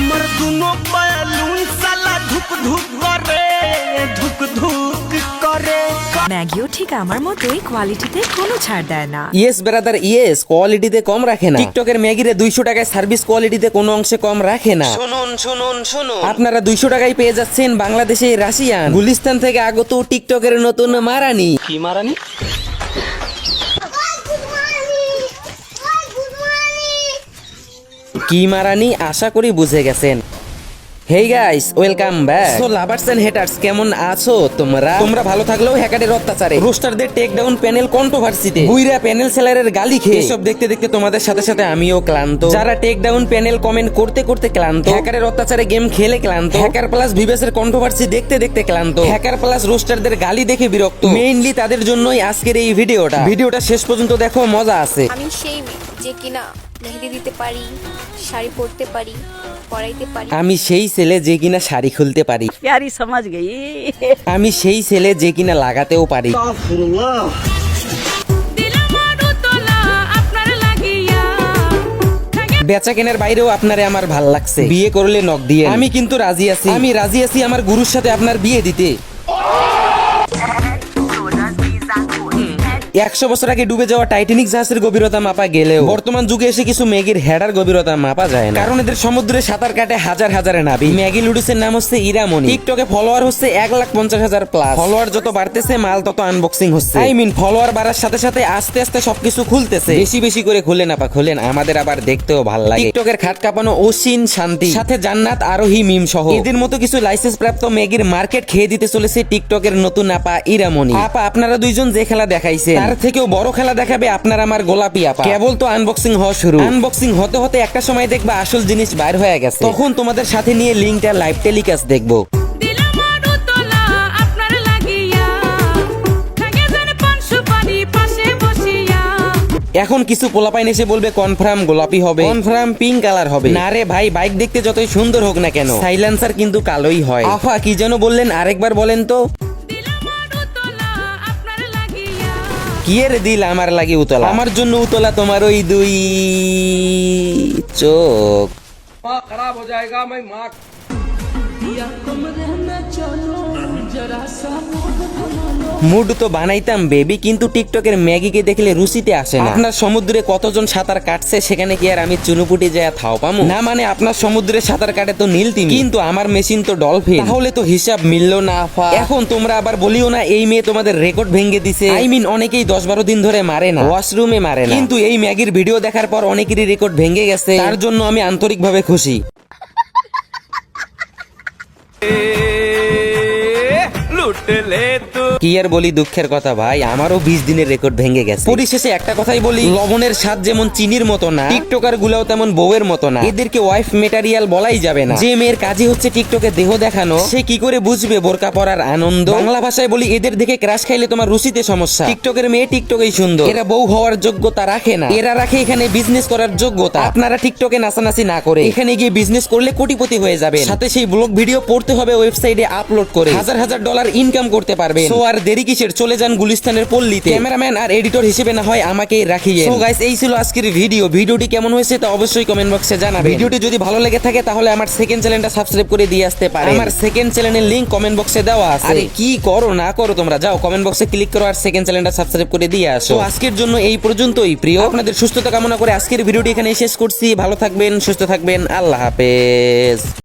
हमर दुनो बैलून साला धुक धुक करे धुक धुक करे ম্যাগিও ঠিক আমার মতোই কোয়ালিটিতে কোনো ছাড় দেয় না ইয়েস ব্রাদার ইয়েস কোয়ালিটিতে কম রাখে না টিকটকের ম্যাগিরে দুইশো টাকায় সার্ভিস কোয়ালিটিতে কোনো অংশে কম রাখে না শুনুন শুনুন শুনুন আপনারা দুইশো টাকায় পেয়ে যাচ্ছেন বাংলাদেশে রাশিয়ান গুলিস্তান থেকে আগত টিকটকের নতুন মারানি কি মারানি কি মারানি আশা করি বুঝে গেছেন। Hey guys welcome back so lovers and haters কেমন আছো তোমরা? তোমরা ভালো থাকলেও হ্যাকারের অত্যাচারে। রোস্টারদের টেক ডাউন প্যানেল কন্ট্রোভার্সিতে বুইরা প্যানেল সেলারের গালি খেয়ে। এসব দেখতে দেখতে তোমাদের সাথে সাথে আমিও ক্লান্ত। যারা টেক ডাউন প্যানেল কমেন্ট করতে করতে ক্লান্ত। হ্যাকারের অত্যাচারে গেম খেলে ক্লান্ত। হ্যাকার প্লাস ভিভাসের কন্ট্রোভার্সি দেখতে দেখতে ক্লান্ত। হ্যাকার প্লাস রোস্টারদের গালি দেখে বিরক্ত। মেইনলি তাদের জন্যই আজকের এই ভিডিওটা। ভিডিওটা শেষ পর্যন্ত দেখো, মজা আছে। আমি সেই যে কিনা মেহেদি দিতে পারি শাড়ি পরতে পারি আমি সেই ছেলে যে কিনা শাড়ি খুলতে পারি। সমাজ গেই আমি সেই ছেলে যে কিনা লাগাতেও পারি। বেচা কেনার বাইরেও আপনারে আমার ভালো লাগছে। বিয়ে করলে নক দিয়ে আমি কিন্তু রাজি আছি। আমি রাজি আছি আমার গুরুর সাথে আপনার বিয়ে দিতে। একশো বছর আগে ডুবে যাওয়া টাইটানিক জাহাজের গভীরতা মাপা গেলেও বর্তমান যুগে এসে কিছু ম্যাগির হেডার গভীরতা মাপা যায় না। কারণ এদের সমুদ্রে সাঁতার কাটে হাজার হাজারে নাবি। ম্যাগি লুডুসের নাম হচ্ছে ইরামনি টিকটকে ফলোয়ার হচ্ছে এক লাখ পঞ্চাশ হাজার প্লাস ফলোয়ার যত বাড়তেছে, মাল তত আনবক্সিং হচ্ছে। আই মিন, ফলোয়ার বাড়ার সাথে সাথে আস্তে আস্তে সবকিছু খুলতেছে। বেশি বেশি করে খুলে না পা খুলেন আমাদের আবার দেখতেও ভালো লাগে। টিকটকের খাট কাঁপানো অসীন শান্তি। সাথে জান্নাত আরোহী মিম সহ। এদের মতো কিছু লাইসেন্স প্রাপ্ত ম্যাগির মার্কেট খেয়ে দিতে চলেছে টিকটকের নতুন আপা ইরামনি আপা, আপনারা দুইজন যে খেলা দেখাইছে তার থেকেও বড় খেলা দেখাবে আপনার আমার গোলাপি আপা। কেবল তো আনবক্সিং হওয়া শুরু। আনবক্সিং হতে হতে একটা সময় দেখবা আসল জিনিস বাইর হয়ে গেছে। তখন তোমাদের সাথে নিয়ে লিঙ্কটা লাইভ টেলিকাস্ট দেখব। এখন কিছু পোলাপাইন এসে বলবে কনফার্ম গোলাপি হবে। কনফার্ম পিঙ্ক কালার হবে। না রে ভাই বাইক দেখতে যতই সুন্দর হোক না কেন। সাইলেন্সার কিন্তু কালোই হয়। আফা কি যেন বললেন আরেকবার বলেন তো। কি এর দিল আমার লাগে উতলা? আমার জন্য উতলা তোমার ওই দুই চোখ। মুড তো বানাইতাম বেবি কিন্তু টিকটকের ম্যাগিকে দেখলে রুচিতে আসে না। আপনার সমুদ্রে কতজন সাঁতার কাটছে, সেখানে কি আর আমি চুনুপুটি যায় থাও পামু? না মানে আপনার সমুদ্রে সাঁতার কাটে তো নীল তিমি। কিন্তু আমার মেশিন তো ডলফিন তাহলে তো হিসাব মিললো না, আফা। এখন তোমরা আবার বলিও না, এই মেয়ে তোমাদের রেকর্ড ভেঙে দিছে। আই মিন অনেকেই দশ বারো দিন ধরে মারে না। ওয়াশরুমে মারে না। কিন্তু এই ম্যাগির ভিডিও দেখার পর অনেকেরই রেকর্ড ভেঙে গেছে। তার জন্য আমি আন্তরিকভাবে খুশি। লুটলে তো কি আর বলি দুঃখের কথা ভাই? আমারও বিশ দিনের রেকর্ড ভেঙে গেছে। পরিশেষে একটা কথাই বলি, লবণের স্বাদ যেমন চিনির মতো না, টিকটকার গুলাও তেমন বউয়ের মতো না। এদেরকে ওয়াইফ মেটারিয়াল বলাই যাবে না। যে মেয়ের কাজই হচ্ছে টিকটকে দেহ দেখানো, সে কি করে বুঝবে বোরকা পরার আনন্দ? বাংলা ভাষায় বলি, এদের দেখে ক্রাশ খাইলে তোমার রুচিতে সমস্যা। টিকটকের মেয়ে টিকটকেই সুন্দর। এরা বউ হওয়ার যোগ্যতা রাখে না। এরা রাখে এখানে বিজনেস করার যোগ্যতা। আপনারা টিকটকে নাচানাচি না করে, এখানে গিয়ে বিজনেস করলে কোটিপতি হয়ে যাবে সাথে সেই ব্লগ ভিডিও পড়তে হবে ওয়েবসাইটে আপলোড করে। হাজার হাজার ডলার ইনকাম করতে পারবেন। সো আর দেরি কিসের? চলে যান গুলিস্তানের পল্লীতে। ক্যামেরাম্যান আর এডিটর হিসেবে না হয় আমাকে রাখিয়ে সো গাইস এই ছিল আজকের ভিডিও। ভিডিওটি কেমন হয়েছে তা অবশ্যই কমেন্ট বক্সে জানাবেন। ভিডিওটি যদি ভালো লেগে থাকে তাহলে আমার সেকেন্ড চ্যানেলটা সাবস্ক্রাইব করে দিয়ে আসতে পারে আমার সেকেন্ড চ্যানেলের লিংক কমেন্ট বক্সে দেওয়া আছে। আরে কি করো না করো তোমরা। যাও কমেন্ট বক্সে ক্লিক করো আর সেকেন্ড চ্যানেলটা সাবস্ক্রাইব করে দিয়ে আসো। আজকের জন্য এই পর্যন্তই। প্রিয় আপনাদের সুস্থতা কামনা করে আজকের ভিডিওটি এখানে শেষ করছি। ভালো থাকবেন সুস্থ থাকবেন। আল্লাহ হাফেজ।